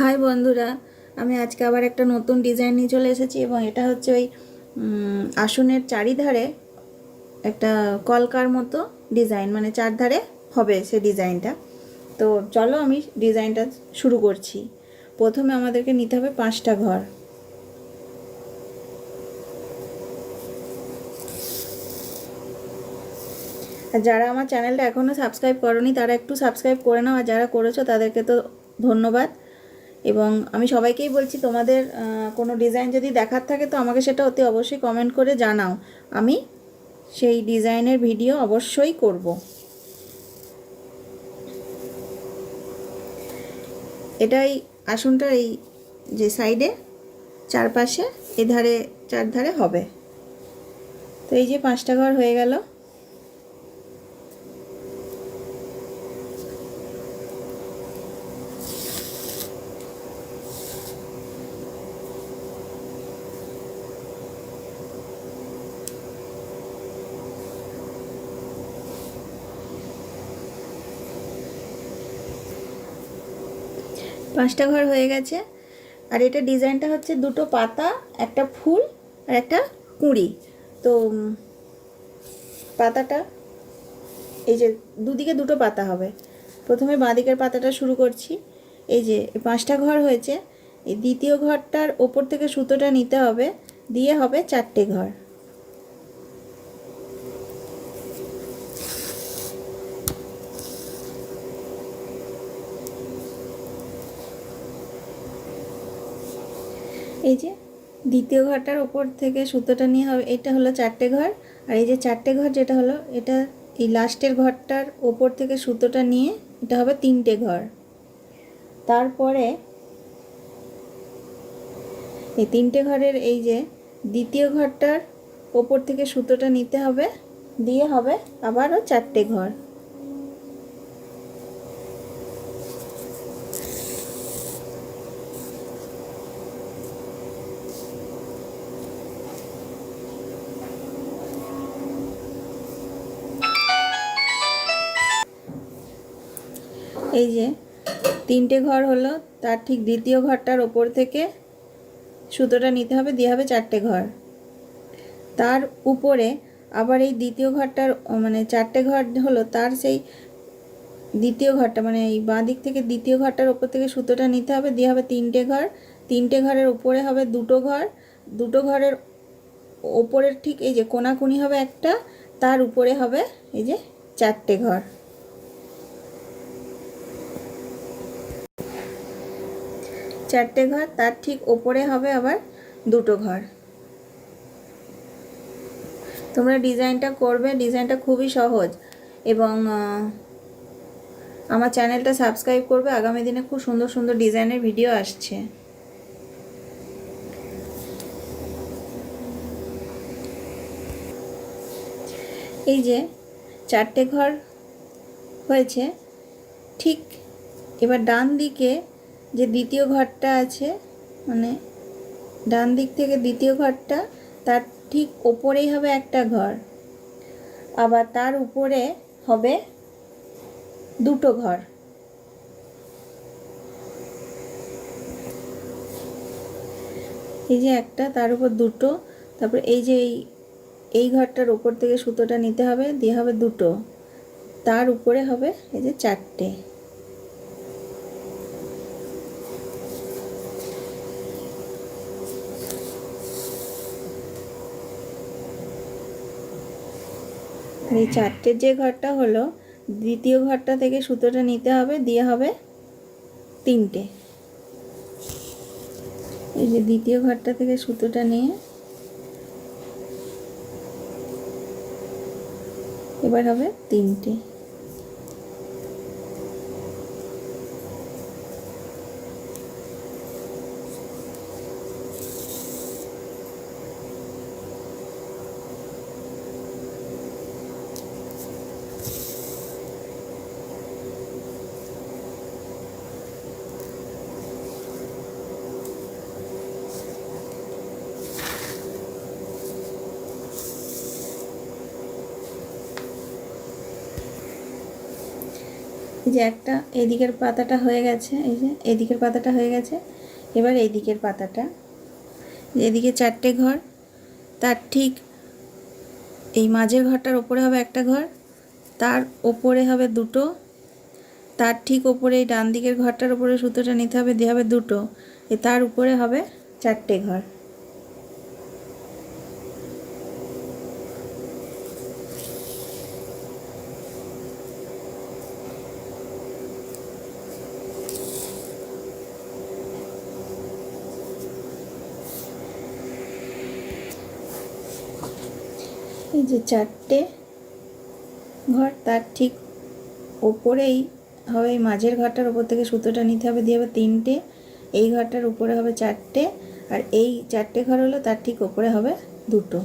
High বন্ধুরা, আমি আজকে আবার একটা নতুন ডিজাইন নিয়ে চলে এসেছি এবং এটা হচ্ছে ওই আসনের চারিধারে একটা কলকার মতো ডিজাইন মানে চারধারে হবে সে ডিজাইনটা তো চলো আমি ডিজাইনটা শুরু করছি। প্রথমে আমাদেরকে নিতে হবে পাঁচটা ঘর। আর যারা আমার চ্যানেলটা এখনও সাবস্ক্রাইব করনি, তারা একটু সাবস্ক্রাইব করে নাও, আর যারা করেছ তাদেরকে তো ধন্যবাদ। এবং আমি সবাইকেই বলছি, তোমাদের কোনো ডিজাইন যদি দেখার থাকে, তো আমাকে সেটা অতি অবশ্যই কমেন্ট করে জানাও। আমি সেই ডিজাইনের ভিডিও অবশ্যই করব। এটাই আসনটার এই যে সাইডে চারপাশে, এধারে, চারধারে হবে। তো এই যে পাঁচটা ঘর হয়ে গেল। পাঁচটা ঘর হয়ে গেছে। আর এটা ডিজাইনটা হচ্ছে দুটো পাতা, একটা ফুল আর একটা কুঁড়ি। তো পাতাটা, এই যে দুদিকে দুটো পাতা হবে। প্রথমে বাঁদিকের পাতাটা শুরু করছি। এই যে পাঁচটা ঘর হয়েছে। এই দ্বিতীয় ঘরটার ওপর থেকে সুতোটা নিতে হবে। দিয়ে হবে চারটে ঘর। এই যে দ্বিতীয় ঘরটার ওপর থেকে সুতোটা নিয়ে হবে, এটা হলো চারটে ঘর, আর এই যে চারটে ঘর যেটা হলো, এটা এই লাস্টের ঘরটার ওপর থেকে সুতোটা নিয়ে এটা হবে তিনটে ঘর। তারপরে এই তিনটে ঘরের এই যে দ্বিতীয় ঘরটার ওপর থেকে সুতোটা নিতে হবে, দিয়ে হবে আবারও চারটে ঘর। এই যে, তিনটে ঘর হলো, তার ঠিক দ্বিতীয় ঘরটার ওপর থেকে সুতোটা নিতে হবে, দিয়ে হবে চারটে ঘর। তার উপরে আবার এই দ্বিতীয় ঘরটার মানে চারটে ঘর হলো, তার সেই দ্বিতীয় ঘরটা মানে এই বাঁ দিক থেকে দ্বিতীয় ঘরটার ওপর থেকে সুতোটা নিতে হবে, দিয়ে হবে তিনটে ঘর। তিনটে ঘরের উপরে হবে দুটো ঘর। দুটো ঘরের ওপরের ঠিক এই যে কোনাকুনি হবে একটা, তার উপরে হবে এই যে চারটে ঘর। চারটে ঘর, তার ঠিক ওপরে হবে আবার দুটো ঘর। তোমরা ডিজাইনটা করবে, ডিজাইনটা খুবই সহজ। এবং আমার চ্যানেলটা সাবস্ক্রাইব করবে, আগামী দিনে খুব সুন্দর সুন্দর ডিজাইনের ভিডিও আসছে। এই যে চারটে ঘর হয়েছে, ঠিক এবার ডান দিকে যে দ্বিতীয় ঘরটা আছে মানে ডান দিক থেকে দ্বিতীয় ঘরটা, তার ঠিক ওপরেই হবে একটা ঘর। আবার তার উপরে হবে দুটো ঘর। এই যে একটা, তার উপর দুটো, তারপর এই যে এই এই ঘরটার উপর থেকে সুতোটা নিতে হবে, দিয়ে হবে দুটো। তার উপরে হবে এই যে চারটে। এই চারটের যে ঘরটা হলো, দ্বিতীয় ঘরটা থেকে সুতোটা নিতে হবে, দিয়ে হবে তিনটে। এই যে দ্বিতীয় ঘরটা থেকে সুতোটা নিয়ে, এবার হবে তিনটে। যে একটা এদিকের পাতাটা হয়ে গেছে, এই যে এদিকের পাতাটা হয়ে গেছে, এবার এই দিকের পাতাটা। এদিকে চারটে ঘর, তার ঠিক এই মাঝের ঘরটার ওপরে হবে একটা ঘর, তার ওপরে হবে দুটো, তার ঠিক ওপরে এই ডান দিকের ঘরটার ওপরে সুতোটা নিতে হবে, দিয়ে হবে দুটো, এ তার উপরে হবে চারটে ঘর। এই যে চারটে ঘর, তার ঠিক ওপরেই হবে, এই মাঝের ঘরটার ওপর থেকে সুতোটা নিতে হবে, দিয়ে হবে তিনটে। এই ঘরটার উপরে হবে চারটে, আর এই চারটে ঘর হলো, তার ঠিক ওপরে হবে দুটো।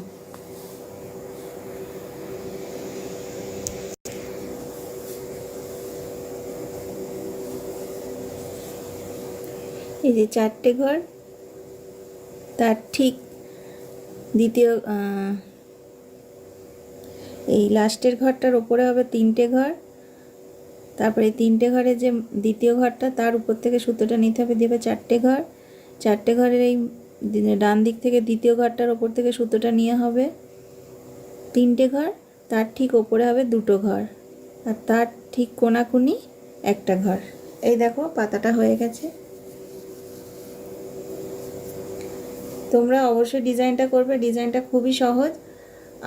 এই যে চারটে ঘর, তার ঠিক দ্বিতীয় এই লাস্টের ঘরটার ওপরে হবে তিনটে ঘর। তারপরে তিনটে ঘরে যে দ্বিতীয় ঘরটা, তার উপর থেকে সুতোটা নিতে হবে দেবে চারটে ঘর। চারটে ঘরের এই ডান দিক থেকে দ্বিতীয় ঘরটার ওপর থেকে সুতোটা নিয়ে হবে তিনটে ঘর। তার ঠিক ওপরে হবে দুটো ঘর। আর তার ঠিক কোনাকুনি একটা ঘর। এই দেখো, পাতাটা হয়ে গেছে। তোমরা অবশ্যই ডিজাইনটা করবে। ডিজাইনটা খুবই সহজ।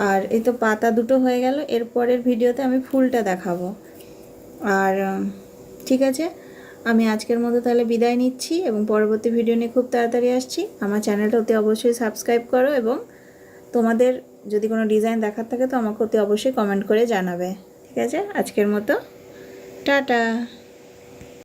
আর এই তো পাতা দুটো হয়ে গেল এরপরের ভিডিওতে আমি ফুলটা দেখাবো। আর ঠিক আছে? আমি আজকের মতো তাহলে বিদায় নিচ্ছি এবং পরবর্তী ভিডিও নিয়ে খুব তাড়াতাড়ি আসছি। আমার চ্যানেলটা অতি অবশ্যই সাবস্ক্রাইব করো এবং তোমাদের যদি কোনো ডিজাইন দেখার থাকে তো আমাকে অতি অবশ্যই কমেন্ট করে জানাবে। ঠিক আছে? আজকের মতো। টাটা!